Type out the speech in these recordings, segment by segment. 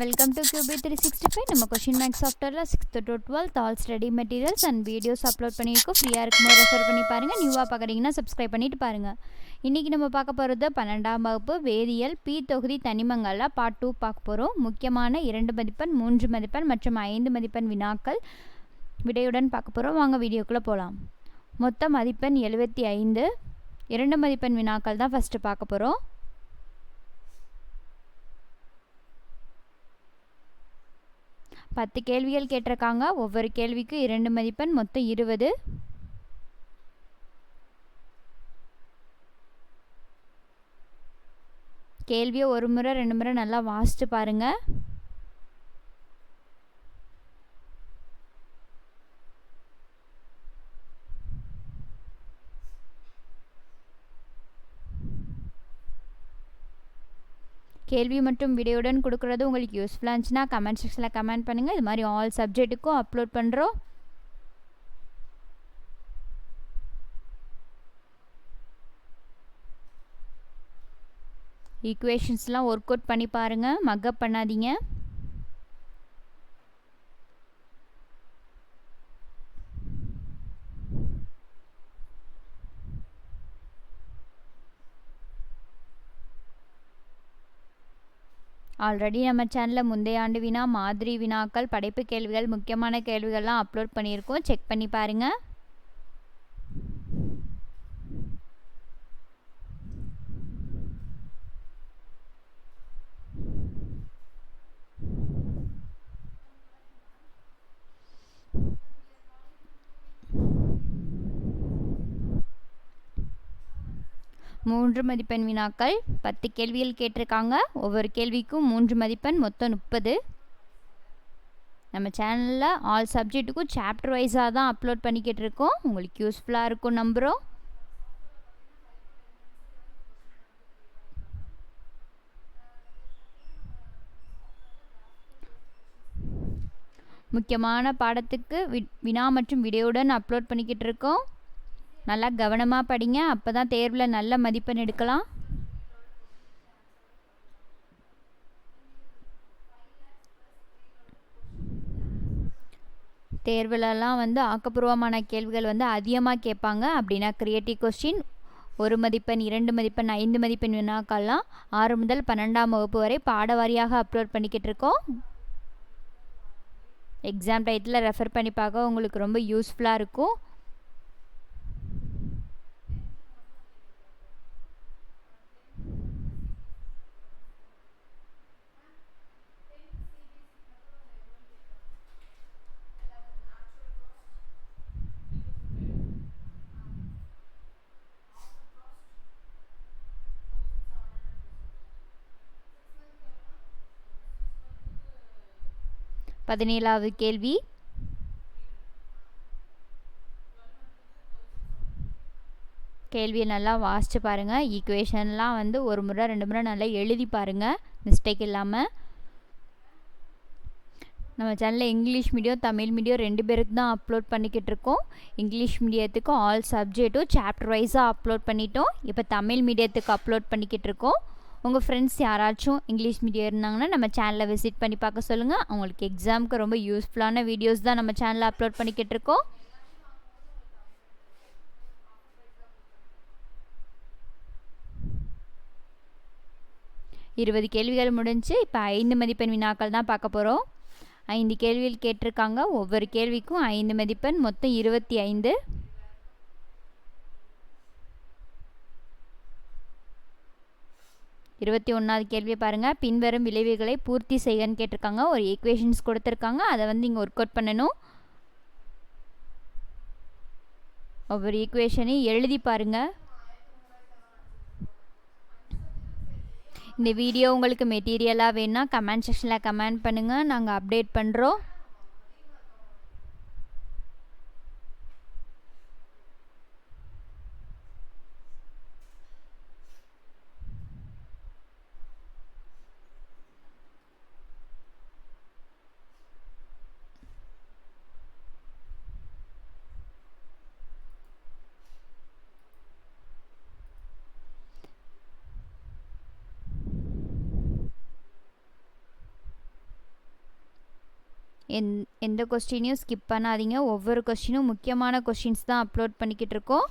Welcome to QB three sixty five நம்ம question makes சாஃப்ட்வேரில் sixth to twelfth all study materials and videos upload பண்ணியிருக்கோம். ஃப்ரீயாக இருக்கும்போது refer பண்ணி பாருங்கள் நியூவாக பார்க்குறீங்கன்னா சப்ஸ்கிரைப் பண்ணிட்டு பாருங்கள் இன்றைக்கி நம்ம பார்க்க போகிறது பன்னெண்டாம் வகுப்பு வேதியியல் பி தொகுதி தனிமங்களில் பார்ட் டூ பார்க்க போகிறோம் முக்கியமான இரண்டு மதிப்பெண் மூன்று மதிப்பெண் மற்றும் ஐந்து மதிப்பெண் வினாக்கள் விடையுடன் பார்க்க போகிறோம் வாங்க வீடியோக்குள்ளே போகலாம் மொத்த மதிப்பெண் எழுபத்தி ஐந்து. இரண்டு மதிப்பெண் வினாக்கள் தான் ஃபஸ்ட்டு பார்க்க போகிறோம் பத்து கேள்விகள் கேட்டிருக்காங்க. ஒவ்வொரு கேள்விக்கு இரண்டு மதிப்பெண் மொத்தம் இருபது. கேள்வியை ஒரு முறை ரெண்டு முறை நல்லா வாசித்து பாருங்கள் கேள்வி மற்றும் வீடியோடன் கொடுக்குறது உங்களுக்கு யூஸ்ஃபுல்லாக இருந்துச்சுன்னா கமெண்ட் செக்ஷனில் கமெண்ட் பண்ணுங்கள் இது மாதிரி ஆல் சப்ஜெக்ட்டுக்கும் அப்லோட் பண்ணுறோம் ஈக்குவேஷன்ஸ்லாம் ஒர்க் அவுட் பண்ணி பாருங்கள் மக்கப் பண்ணாதீங்க. ஆல்ரெடி நம்ம சேனலில் முந்தைய ஆண்டு வினா மாதிரி வினாக்கள் படைப்பு கேள்விகள் முக்கியமான கேள்விகள்லாம் அப்லோட் பண்ணியிருக்கோம். செக் பண்ணி பாருங்கள் மூன்று மதிப்பெண் வினாக்கள். பத்து கேள்விகள் கேட்டிருக்காங்க. ஒவ்வொரு கேள்விக்கும் மூன்று மதிப்பெண் மொத்தம் முப்பது. நம்ம சேனலில் ஆல் சப்ஜெக்ட்டுக்கும் சாப்டர் வைஸாக தான் அப்லோட் பண்ணிக்கிட்டு இருக்கோம் உங்களுக்கு யூஸ்ஃபுல்லாக இருக்கும் நம்புகிறோம் முக்கியமான பாடத்துக்கு வி வினா மற்றும் விடையுடன் அப்லோட் பண்ணிக்கிட்டு இருக்கோம் நல்லா கவனமாக படிங்க. அப்போ தான் தேர்வில் நல்ல மதிப்பெண் எடுக்கலாம். தேர்விலலாம் வந்து ஆக்கப்பூர்வமான கேள்விகள் வந்து அதிகமாக கேட்பாங்க. அப்படின்னா க்ரியேட்டிவ் கொஸ்டின் ஒரு மதிப்பெண் இரண்டு மதிப்பெண் ஐந்து மதிப்பெண் வினாக்கள்லாம் ஆறு முதல் பன்னெண்டாம் வகுப்பு வரை பாடவாரியாக அப்லோட் பண்ணிக்கிட்டு இருக்கோம். எக்ஸாம் டைத்தில் ரெஃபர் பண்ணி பார்க்க உங்களுக்கு ரொம்ப யூஸ்ஃபுல்லாக இருக்கும். பதினேழாவது கேள்வி. கேள்வியை நல்லா வாசித்து பாருங்கள் ஈக்குவேஷன்லாம் வந்து ஒரு முறை ரெண்டு முறை நல்லா எழுதி பாருங்கள் மிஸ்டேக் இல்லாமல் நம்ம சேனலில் இங்கிலீஷ் மீடியம் தமிழ் மீடியம் ரெண்டு பேருக்கு தான் அப்லோட் பண்ணிக்கிட்டு இருக்கோம். இங்கிலீஷ் மீடியத்துக்கு ஆல் சப்ஜெக்ட்டும் சாப்டர் வைஸாக அப்லோட் பண்ணிட்டோம். இப்போ தமிழ் மீடியத்துக்கு அப்லோட் பண்ணிக்கிட்டு இருக்கோம். உங்கள் ஃப்ரெண்ட்ஸ் யாராச்சும் இங்கிலீஷ் மீடியம் இருந்தாங்கன்னா நம்ம சேனலை விசிட் பண்ணி பார்க்க சொல்லுங்கள் அவங்களுக்கு எக்ஸாமுக்கு ரொம்ப யூஸ்ஃபுல்லான வீடியோஸ் தான் நம்ம சேனலில் அப்லோட் பண்ணிக்கிட்டு இருக்கோம். இருபது கேள்விகள் முடிஞ்சு இப்போ ஐந்து மதிப்பெண் வினாக்கள் தான் பார்க்க போகிறோம் ஐந்து கேள்விகள் கேட்டிருக்காங்க. ஒவ்வொரு கேள்விக்கும் ஐந்து மதிப்பெண் மொத்தம் இருபத்தி ஐந்து. இருபத்தி ஒன்றாவது கேள்வியை பாருங்கள் பின்வரும் விளைவுகளை பூர்த்தி செய்யன்னு கேட்டிருக்காங்க. ஒரு ஈக்குவேஷன்ஸ் கொடுத்துருக்காங்க. அதை வந்து இங்கே ஒர்க் அவுட் பண்ணணும். ஒவ்வொரு ஈக்குவேஷனையும் எழுதி பாருங்கள் இந்த வீடியோ உங்களுக்கு மெட்டீரியலாக வேணால் கமெண்ட் செக்ஷனில் கமெண்ட் பண்ணுங்கள் நாங்கள் அப்டேட் பண்ணுறோம் எந் எந்த கொஸ்டினையும் ஸ்கிப் பண்ணாதீங்க. ஒவ்வொரு கொஸ்டினும் முக்கியமான கொஸ்டின்ஸ் தான் அப்லோட் பண்ணிக்கிட்டு இருக்கோம்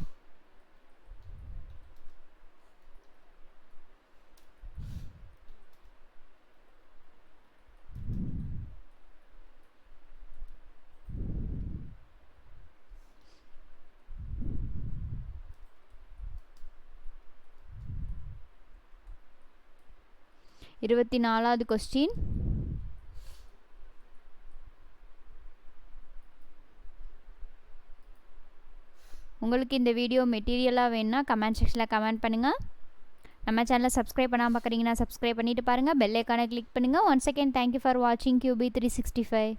இருபத்தி நாலாவது கொஸ்டின் உங்களுக்கு இந்த வீடியோ மெட்டீரியலாக வேணுன்னா கமெண்ட் செக்ஷனில் கமெண்ட் பண்ணுங்கள் நம்ம சேனலை சப்ஸ்கிரைப் பண்ணாமல் பார்க்குறீங்கன்னா சப்ஸ்கிரைப் பண்ணிவிட்டு பாருங்கள் பெல் ஐக்கானை கிளிக் பண்ணுங்கள் one second thank you for வாட்சிங் கியூபி த்ரீ சிக்ஸ்டி ஃபைவ்